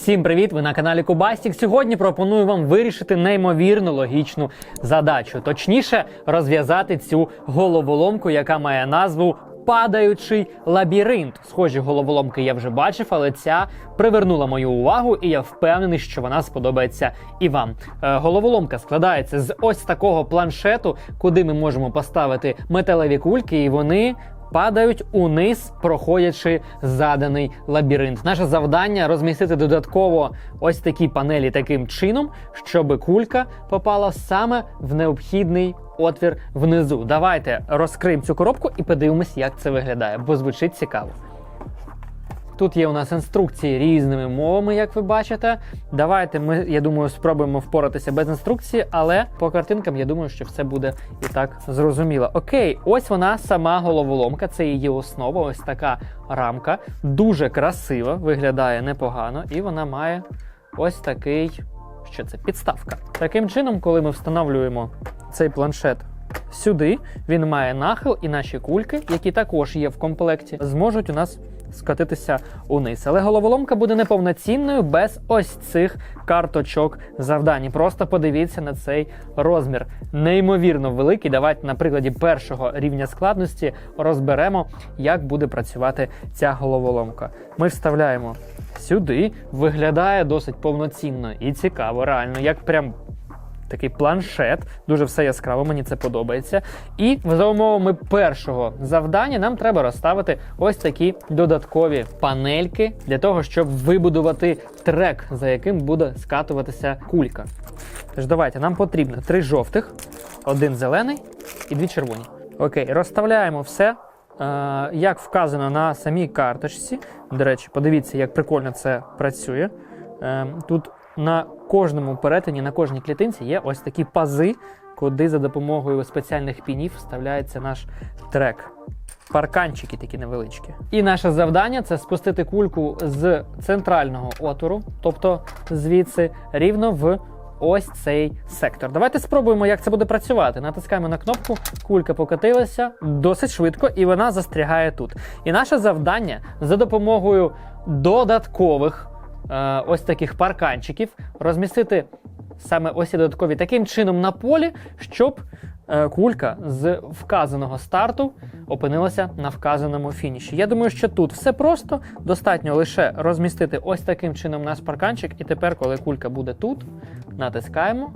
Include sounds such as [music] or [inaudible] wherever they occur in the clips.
Всім привіт! Ви на каналі Кубастік. Сьогодні пропоную вам вирішити неймовірно логічну задачу, точніше, розв'язати цю головоломку, яка має назву. Падаючий лабіринт. Схожі головоломки я вже бачив, але ця привернула мою увагу, і я впевнений, що вона сподобається і вам. Е, головоломка складається з ось такого планшету, куди ми можемо поставити металеві кульки, і вони падають униз, проходячи заданий лабіринт. Наше завдання розмістити додатково ось такі панелі таким чином, щоб кулька попала саме в необхідний отвір внизу. Давайте розкриємо цю коробку і подивимось, як це виглядає, бо звучить цікаво. Тут є у нас інструкції різними мовами, як ви бачите. Давайте ми, я думаю, спробуємо впоратися без інструкції, але по картинкам я думаю, що все буде і так зрозуміло. Окей, ось вона сама головоломка, це її основа, ось така рамка. Дуже красиво, виглядає непогано, і вона має ось такий. Що це? Підставка. Таким чином, коли ми встановлюємо цей планшет сюди, він має нахил, і наші кульки, які також є в комплекті, зможуть у нас скотитися униз. Але головоломка буде неповноцінною без ось цих карточок завдань. Просто подивіться на цей розмір. Неймовірно великий. Давайте на прикладі першого рівня складності розберемо, як буде працювати ця головоломка. Ми вставляємо сюди, виглядає досить повноцінно і цікаво, реально, як прям такий планшет. Дуже все яскраво, мені це подобається. І за умовами першого завдання нам треба розставити ось такі додаткові панельки для того, щоб вибудувати трек, за яким буде скатуватися кулька. Тож давайте, нам потрібно три жовтих, один зелений і дві червоні. Окей, розставляємо все. е, Як вказано на самій карточці. До речі, подивіться, як прикольно це працює. Е, Тут на кожному перетині, на кожній клітинці є ось такі пази, куди за допомогою спеціальних пінів вставляється наш трек. Парканчики такі невеличкі. І наше завдання це спустити кульку з центрального отвору, тобто звідси рівно в ось цей сектор. Давайте спробуємо, як це буде працювати. Натискаємо на кнопку, кулька покотилася досить швидко, і вона застрягає тут. І наше завдання за допомогою додаткових ось таких парканчиків розмістити саме ось ці додаткові таким чином на полі, щоб е, кулька з вказаного старту опинилася на вказаному фініші. Я думаю, що тут все просто. Достатньо лише розмістити ось таким чином наш парканчик, і тепер, коли кулька буде тут, натискаємо.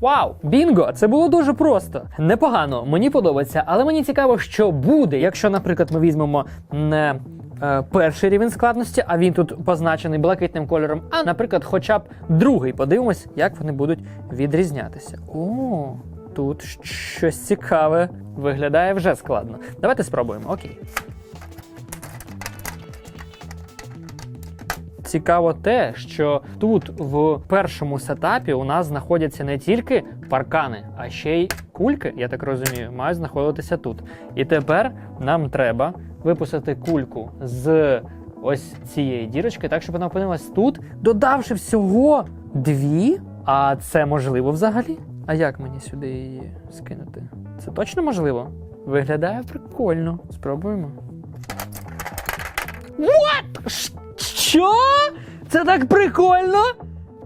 Вау! Бінго! Це було дуже просто. Непогано, мені подобається, але мені цікаво, що буде, якщо, наприклад, ми візьмемо не е, перший рівень складності, а він тут позначений блакитним кольором, а, наприклад, хоча б другий. Подивимось, як вони будуть відрізнятися. О, тут щось цікаве. Виглядає вже складно. Давайте спробуємо. Окей. Цікаво те, що тут в першому сетапі у нас знаходяться не тільки паркани, а ще й кульки, я так розумію, мають знаходитися тут. І тепер нам треба випустити кульку з ось цієї дірочки, так щоб вона опинилась тут, додавши всього дві. А це можливо взагалі? А як мені сюди її скинути? Це точно можливо? Виглядає прикольно. Спробуємо. What? Що? Це так прикольно?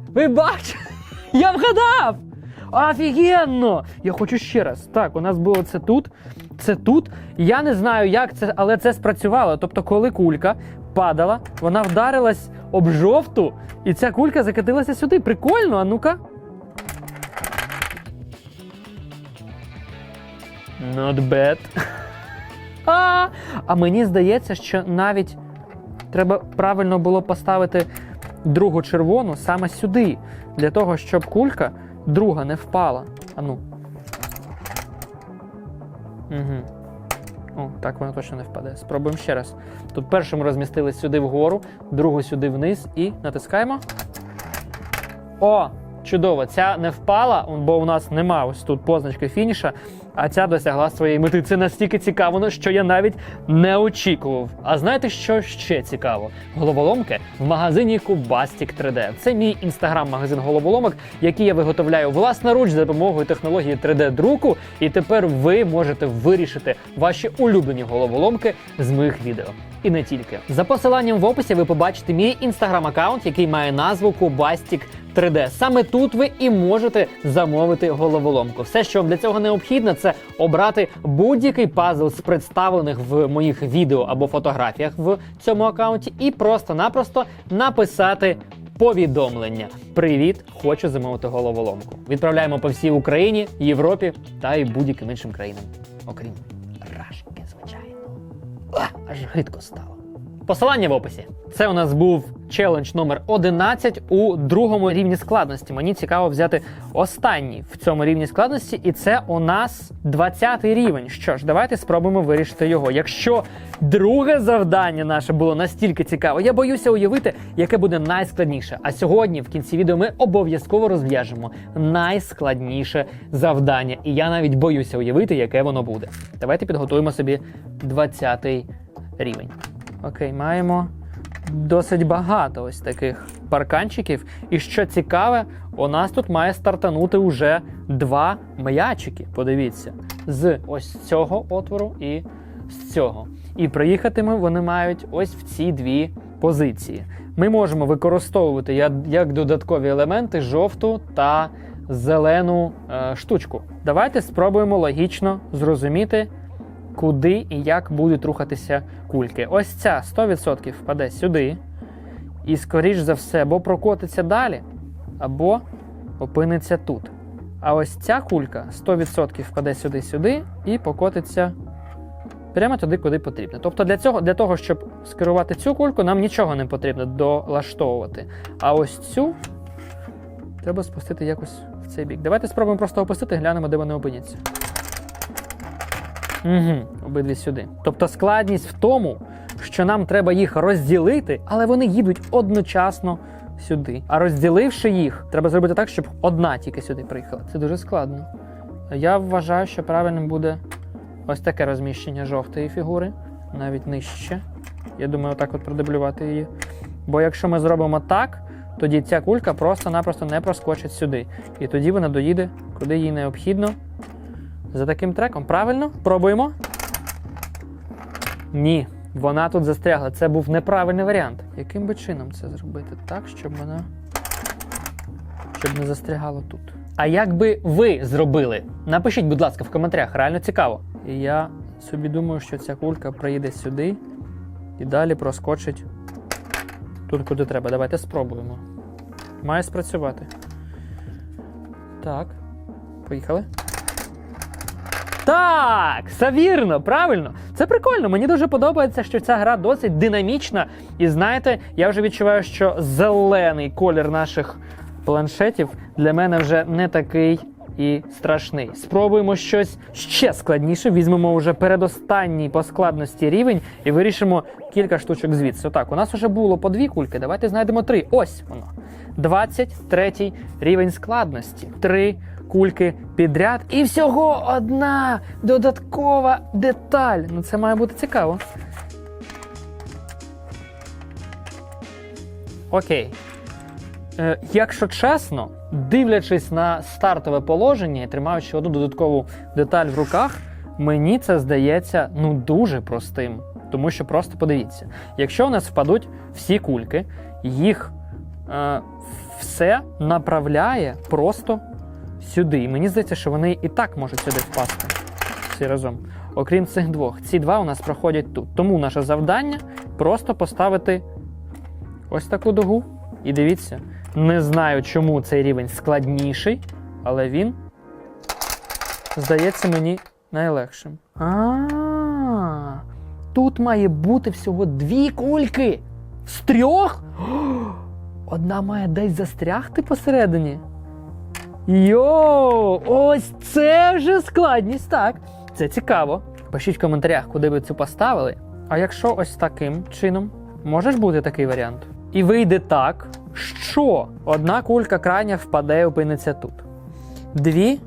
Ви бачите? [laughs] Я вгадав! Офігенно! Я хочу ще раз. Так, у нас було це тут, це тут. Я не знаю, як це, але це спрацювало. Тобто, коли кулька падала, вона вдарилась об жовту, і ця кулька закатилася сюди. Прикольно, а ну-ка. Not bad. [laughs] А, а мені здається, що навіть треба правильно було поставити другу червону саме сюди, для того, щоб кулька друга не впала. А ну. Угу. О, так вона точно не впаде. Спробуємо ще раз. Тут першу ми розмістили сюди вгору, другу сюди вниз і натискаємо. О! Чудово, ця не впала, бо у нас нема ось тут позначки фініша, а ця досягла своєї мети. Це настільки цікаво, що я навіть не очікував. А знаєте, що ще цікаво? Головоломки в магазині Кубастік 3D. Це мій інстаграм-магазин головоломок, який я виготовляю власноруч за допомогою технології 3D-друку. І тепер ви можете вирішити ваші улюблені головоломки з моїх відео. і не тільки. За посиланням в описі ви побачите мій інстаграм-аккаунт, який має назву Кубастік 3D. Саме тут ви і можете замовити головоломку. Все, що вам для цього необхідно, це обрати будь-який пазл з представлених в моїх відео або фотографіях в цьому аккаунті, і просто-напросто написати повідомлення. Привіт, хочу замовити головоломку. Відправляємо по всій Україні, Європі та й будь-яким іншим країнам, окрім Рашки, звичайно. А, аж гидко стало. Посилання в описі. Це у нас був челендж номер 11 у другому рівні складності. Мені цікаво взяти останній в цьому рівні складності, і це у нас 20 рівень. Що ж, давайте спробуємо вирішити його. Якщо друге завдання наше було настільки цікаво, я боюся уявити, яке буде найскладніше. А сьогодні в кінці відео ми обов'язково розв'яжемо найскладніше завдання. І я навіть боюся уявити, яке воно буде. Давайте підготуємо собі 20 рівень. Окей, маємо досить багато ось таких парканчиків. І що цікаве, у нас тут має стартанути уже два м'ячики. Подивіться, з ось цього отвору і з цього. І приїхати ми вони мають ось в ці дві позиції. Ми можемо використовувати як додаткові елементи жовту та зелену е, штучку. Давайте спробуємо логічно зрозуміти, куди і як будуть рухатися кульки. Ось ця 100% впаде сюди. І, скоріш за все, або прокотиться далі, або опиниться тут. А ось ця кулька 100% впаде сюди-сюди і покотиться прямо туди, куди потрібно. Тобто для цього, для того, щоб скерувати цю кульку, нам нічого не потрібно долаштовувати. А ось цю треба спустити якось в цей бік. Давайте спробуємо просто опустити, глянемо, де вони опиняться. Угу, обидві сюди. Тобто складність в тому, що нам треба їх розділити, але вони їдуть одночасно сюди. А розділивши їх, треба зробити так, щоб одна тільки сюди приїхала. Це дуже складно. Я вважаю, що правильним буде ось таке розміщення жовтої фігури, навіть нижче. Я думаю, отак от продублювати її. Бо якщо ми зробимо так, тоді ця кулька просто-напросто не проскочить сюди. І тоді вона доїде, куди їй необхідно. За таким треком. Правильно? Пробуємо. Ні, вона тут застрягла. Це був неправильний варіант. Яким би чином це зробити так, щоб вона щоб не застрягало тут? А як би ви зробили? Напишіть, будь ласка, в коментарях, реально цікаво. І я собі думаю, що ця кулька приїде сюди і далі проскочить тут, куди треба. Давайте спробуємо. Має спрацювати. Так. Поїхали. Так, все вірно, правильно. Це прикольно. Мені дуже подобається, що ця гра досить динамічна. І знаєте, я вже відчуваю, що зелений колір наших планшетів для мене вже не такий і страшний. Спробуємо щось ще складніше. Візьмемо вже передостанній по складності рівень і вирішимо кілька штучок звідси. Отак, у нас вже було по дві кульки. Давайте знайдемо три. Ось воно. 23 рівень складності. Три кульки підряд. І всього одна додаткова деталь. Ну це має бути цікаво. Окей. Е, якщо чесно, дивлячись на стартове положення і тримаючи одну додаткову деталь в руках, мені це здається ну дуже простим. Тому що просто подивіться, якщо у нас впадуть всі кульки, їх е, все направляє просто сюди. І мені здається, що вони і так можуть сюди впасти всі разом. Окрім цих двох, ці два у нас проходять тут. Тому наше завдання просто поставити ось таку дугу. І дивіться, не знаю, чому цей рівень складніший, але він здається мені найлегшим. А, тут має бути всього дві кульки. З трьох? [gasps] Одна має десь застрягти посередині. Йоу, ось це вже складність, так. Це цікаво. Пишіть в коментарях, куди ви цю поставили. А якщо ось таким чином, може ж бути такий варіант? І вийде так, що одна кулька крайня впаде і опиниться тут. Дві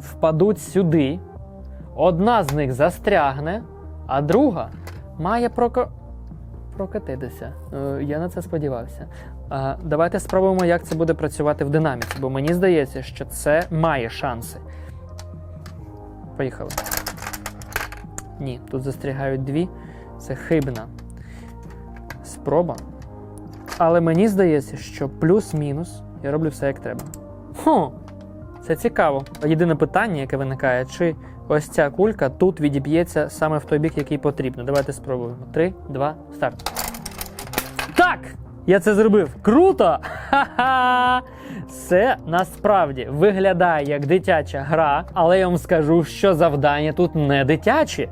впадуть сюди, одна з них застрягне, а друга має проко... прокатитися. Е, я на це сподівався. Е, давайте спробуємо, як це буде працювати в динаміці, бо мені здається, що це має шанси. Поїхали. Ні, тут застрягають дві. Це хибна спроба. Але мені здається, що плюс-мінус я роблю все як треба. Хм, це цікаво. Єдине питання, яке виникає, чи ось ця кулька тут відіб'ється саме в той бік, який потрібно. Давайте спробуємо. Три, два, старт. Так! Я це зробив. Круто! Ха-ха! Це насправді виглядає як дитяча гра, але я вам скажу, що завдання тут не дитячі.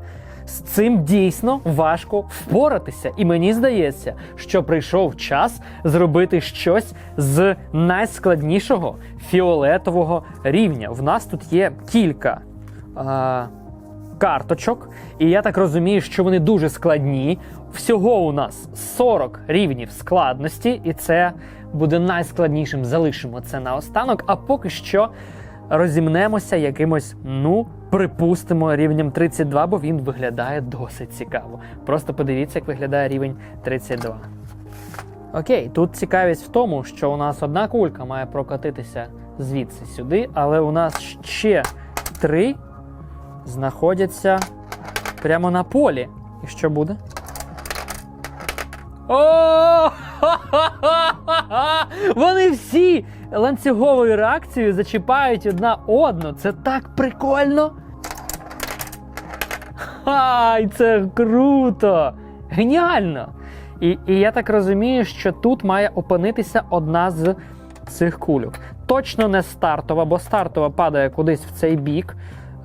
З цим дійсно важко впоратися. І мені здається, що прийшов час зробити щось з найскладнішого фіолетового рівня. В нас тут є кілька. А карточок, і я так розумію, що вони дуже складні. Всього у нас 40 рівнів складності, і це буде найскладнішим. Залишимо це на останок. А поки що розімнемося якимось, ну, припустимо, рівнем 32, бо він виглядає досить цікаво. Просто подивіться, як виглядає рівень 32. Окей, тут цікавість в тому, що у нас одна кулька має прокотитися звідси сюди, але у нас ще три знаходяться прямо на полі. І що буде? О! [laughs] Вони всі ланцюговою реакцією зачіпають одна одну. Це так прикольно. Ай, це круто! Геніально! І, і я так розумію, що тут має опинитися одна з цих кульок. Точно не стартова, бо стартова падає кудись в цей бік.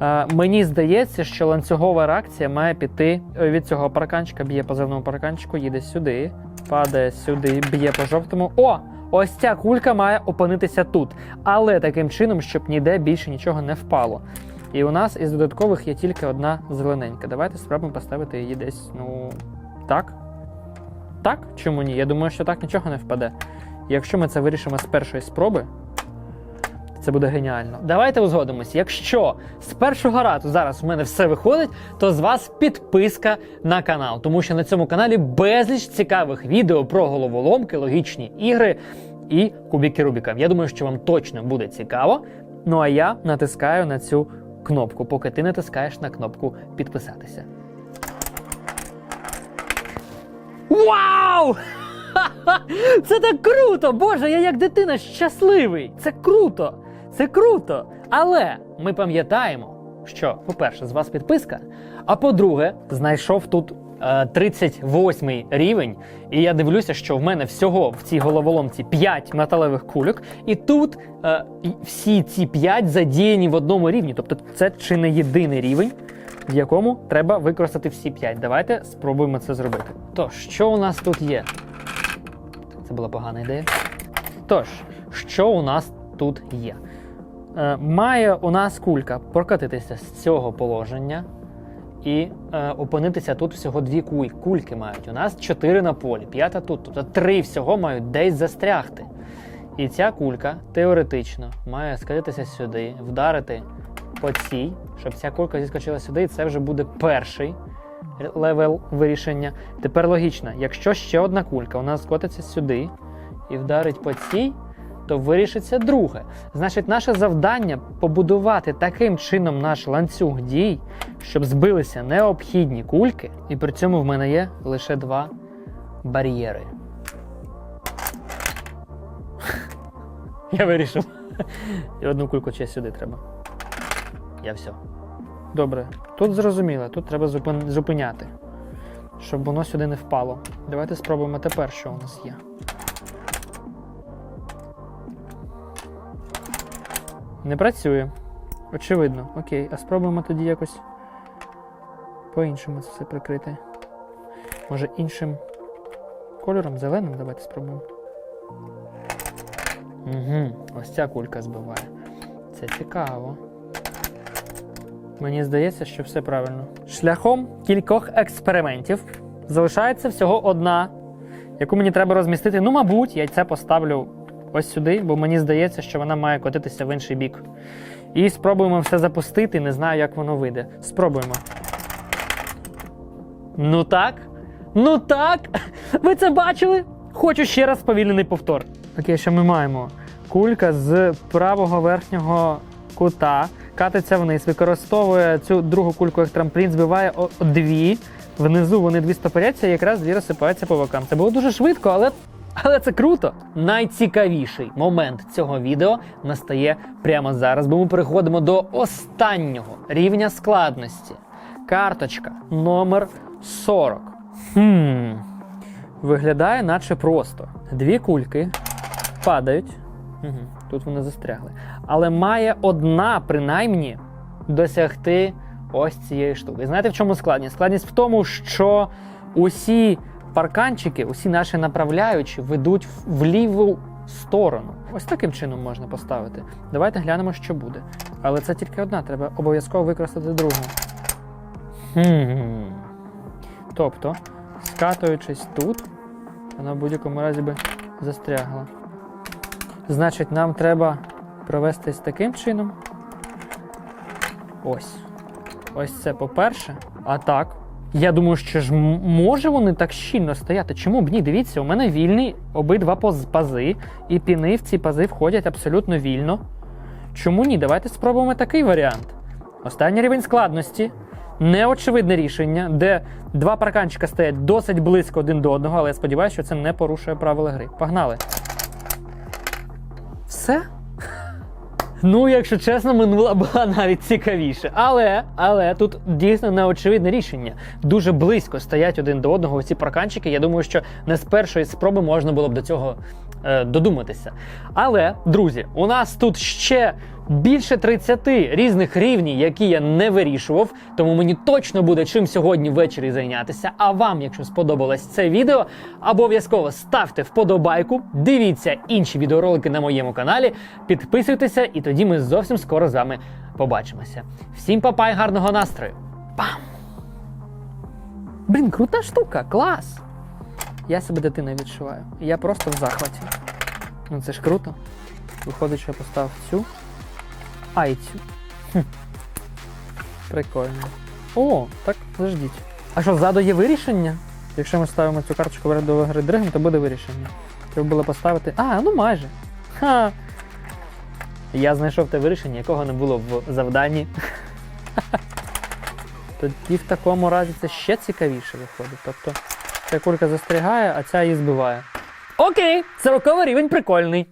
Е, мені здається, що ланцюгова реакція має піти е, від цього парканчика, б'є по зеленому парканчику, їде сюди, падає сюди, б'є по жовтому. О! Ось ця кулька має опинитися тут. Але таким чином, щоб ніде більше нічого не впало. І у нас із додаткових є тільки одна зелененька. Давайте спробуємо поставити її десь, ну, так. Так? Чому ні? Я думаю, що так нічого не впаде. Якщо ми це вирішимо з першої спроби, це буде геніально. Давайте узгодимось. Якщо з першого разу зараз у мене все виходить, то з вас підписка на канал, тому що на цьому каналі безліч цікавих відео про головоломки, логічні ігри і кубіки Рубіка. Я думаю, що вам точно буде цікаво. Ну а я натискаю на цю кнопку, поки ти натискаєш на кнопку підписатися. Вау! [laughs] Це так круто! Боже, я як дитина щасливий! Це круто! Це круто! Але ми пам'ятаємо, що, по-перше, з вас підписка, а по-друге, знайшов тут е, 38-й рівень, і я дивлюся, що в мене всього в цій головоломці 5 металевих кульок, і тут е, всі ці 5 задіяні в одному рівні. Тобто це чи не єдиний рівень, в якому треба використати всі 5. Давайте спробуємо це зробити. Тож, що у нас тут є? Це була погана ідея. Тож, що у нас тут є? Е, має у нас кулька прокатитися з цього положення і е, опинитися тут всього дві куль, кульки мають. У нас чотири на полі, п'ята тут. Тобто три всього мають десь застрягти. І ця кулька теоретично має скатитися сюди, вдарити по цій, щоб ця кулька зіскочила сюди, і це вже буде перший левел вирішення. Тепер логічно, якщо ще одна кулька у нас скотиться сюди і вдарить по цій, то вирішиться друге. Значить, наше завдання побудувати таким чином наш ланцюг дій, щоб збилися необхідні кульки, і при цьому в мене є лише два бар'єри. Я вирішив. І одну кульку ще сюди треба. Я все. Добре, тут зрозуміло, тут треба зупиняти, щоб воно сюди не впало. Давайте спробуємо тепер, що у нас є. Не працює. Очевидно. Окей, а спробуємо тоді якось по-іншому це все прикрити. Може іншим кольором, зеленим давайте спробуємо. Угу, ось ця кулька збиває. Це цікаво. Мені здається, що все правильно. Шляхом кількох експериментів залишається всього одна, яку мені треба розмістити. Ну, мабуть, я це поставлю ось сюди, бо мені здається, що вона має котитися в інший бік. І спробуємо все запустити, не знаю, як воно вийде. Спробуємо. Ну так. Ну так. Ви це бачили? Хочу ще раз повільнений повтор. Окей, що ми маємо? Кулька з правого верхнього кута катиться вниз, використовує цю другу кульку як трамплін, збиває дві. внизу вони дві стопоряться і якраз дві розсипаються по бокам. Це було дуже швидко, але. Але це круто. Найцікавіший момент цього відео настає прямо зараз, бо ми переходимо до останнього рівня складності. Карточка номер 40. Хм. Виглядає наче просто. Дві кульки падають. Угу. Тут вони застрягли. Але має одна, принаймні, досягти ось цієї штуки. Знаєте, в чому складність? Складність в тому, що усі парканчики, усі наші направляючі ведуть в- ліву сторону. Ось таким чином можна поставити. Давайте глянемо, що буде. Але це тільки одна, треба обов'язково використати другу. Хм. Тобто, скатуючись тут, вона в будь-якому разі би застрягла. Значить, нам треба провестись таким чином. Ось. Ось це по-перше. А так. Я думаю, що ж може вони так щільно стояти. Чому б ні? Дивіться, у мене вільні обидва пази, і піни в ці пази входять абсолютно вільно. Чому ні? Давайте спробуємо такий варіант. Останній рівень складності. Неочевидне рішення, де два парканчика стоять досить близько один до одного, але я сподіваюся, що це не порушує правила гри. Погнали. Все? Ну, якщо чесно, минула була навіть цікавіше. Але, але тут дійсно неочевидне рішення. Дуже близько стоять один до одного ці парканчики. Я думаю, що не з першої спроби можна було б до цього е, додуматися. Але, друзі, у нас тут ще більше 30 різних рівнів, які я не вирішував. Тому мені точно буде чим сьогодні ввечері зайнятися. А вам, якщо сподобалось це відео, обов'язково ставте вподобайку, дивіться інші відеоролики на моєму каналі, підписуйтеся, і тоді ми зовсім скоро з вами побачимося. Всім папа і гарного настрою! Пам! Блін, крута штука, клас! Я себе дитиною відчуваю. Я просто в захваті. Ну це ж круто. Виходить, що я поставив цю. А, і цю. Хм. Прикольно. О, так, заждіть. А що, ззаду є вирішення? Якщо ми ставимо цю карточку до гри дригом, то буде вирішення. Треба було поставити. А, ну майже. Ха. Я знайшов те вирішення, якого не було в завданні. [laughs] Тоді в такому разі це ще цікавіше виходить. Тобто ця кулька застрягає, а ця її збиває. Окей, 40 рівень прикольний.